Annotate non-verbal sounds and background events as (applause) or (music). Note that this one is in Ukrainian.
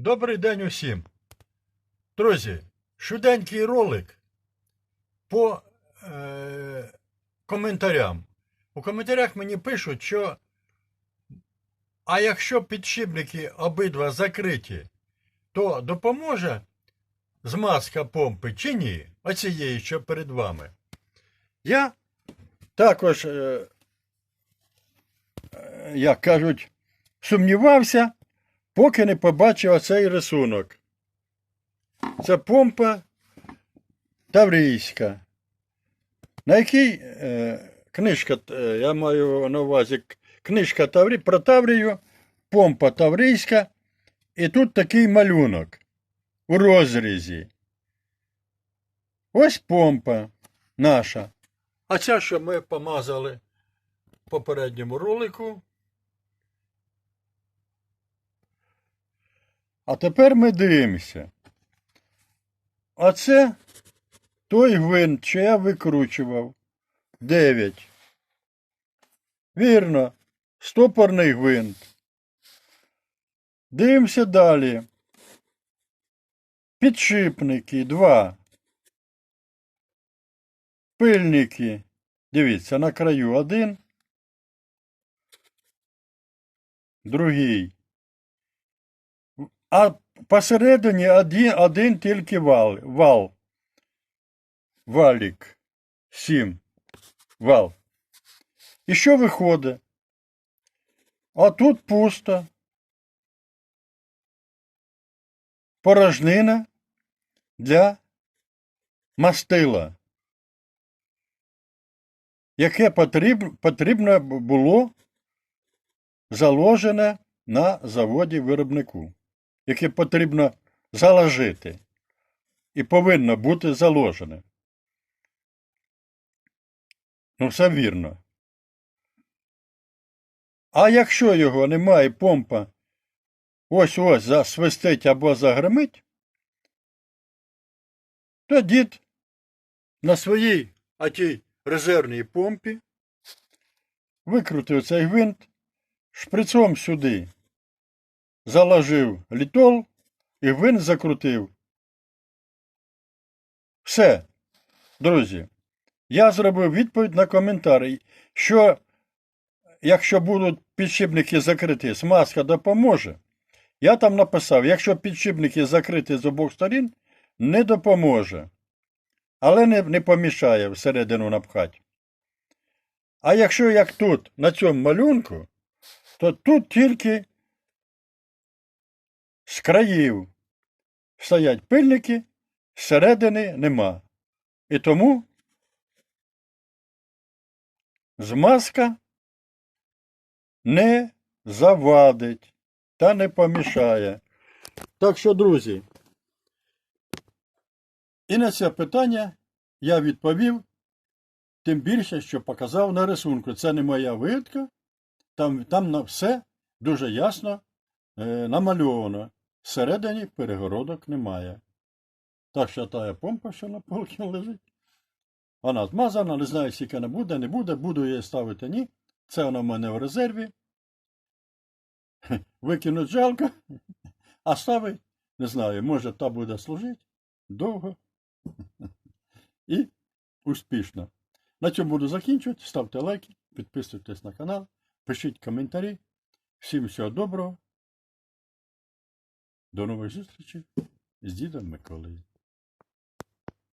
Добрий день усім. Друзі, швиденький ролик по е, коментарям. У коментарях мені пишуть, що а якщо підшипники обидва закриті, то допоможе змазка помпи чи ні? Оцієї, що перед вами. Я також, е, е, як кажуть, сумнівався, поки не побачив оцей рисунок. Це помпа Таврійська. На якій е, книжка, е, я маю на увазі книжка Таврі, про Таврію, помпа Таврійська, і тут такий малюнок у розрізі. Ось помпа наша. А ця, що ми помазали в попередньому ролику. А тепер ми дивимося. А це той гвинт, що я викручував. 9. Вірно, стопорний гвинт. Дивимося далі. Підшипники 2. Пильники. Дивіться, на краю один. Другий. А посередині один, один тільки вал. Вал. Валік. Сім. Вал. І що виходить? А тут пусто. Порожнина для мастила, яке потрібно було заложене на заводі виробнику, яке потрібно заложити і повинно бути заложене. Ну, все вірно. А якщо його немає, помпа ось ось засвистить або загримить, то дід на своїй отій резервній помпі викрутив цей гвинт, шприцом сюди заложив літол і гвинт закрутив. Все, друзі, я зробив відповідь на коментарі, що якщо будуть підшипники закриті, смазка допоможе. Я там написав, якщо підшипники закриті з обох сторін, не допоможе. Але не, не помішає всередину напхати. А якщо як тут, на цьому малюнку, то тут тільки з країв стоять пильники, зсередини нема. І тому змазка не завадить та не помішає. Так що, друзі, і на це питання я відповів, тим більше, що показав на рисунку. Це не моя вигадка, там, там на все дуже ясно е, намальовано. Всередині перегородок немає. Та помпа, що на полці лежить. Вона змазана, не знаю, скільки не буде, не буде, буду її ставити ні. Це вона в мене в резерві. (laughs) Викинуть жалко, а ставить, не знаю, може та буде служити довго (laughs) і успішно. На цьому буду закінчувати. Ставте лайки, підписуйтесь на канал, пишіть коментарі. Всім всього доброго. До нових зустрічей з дідом Миколою.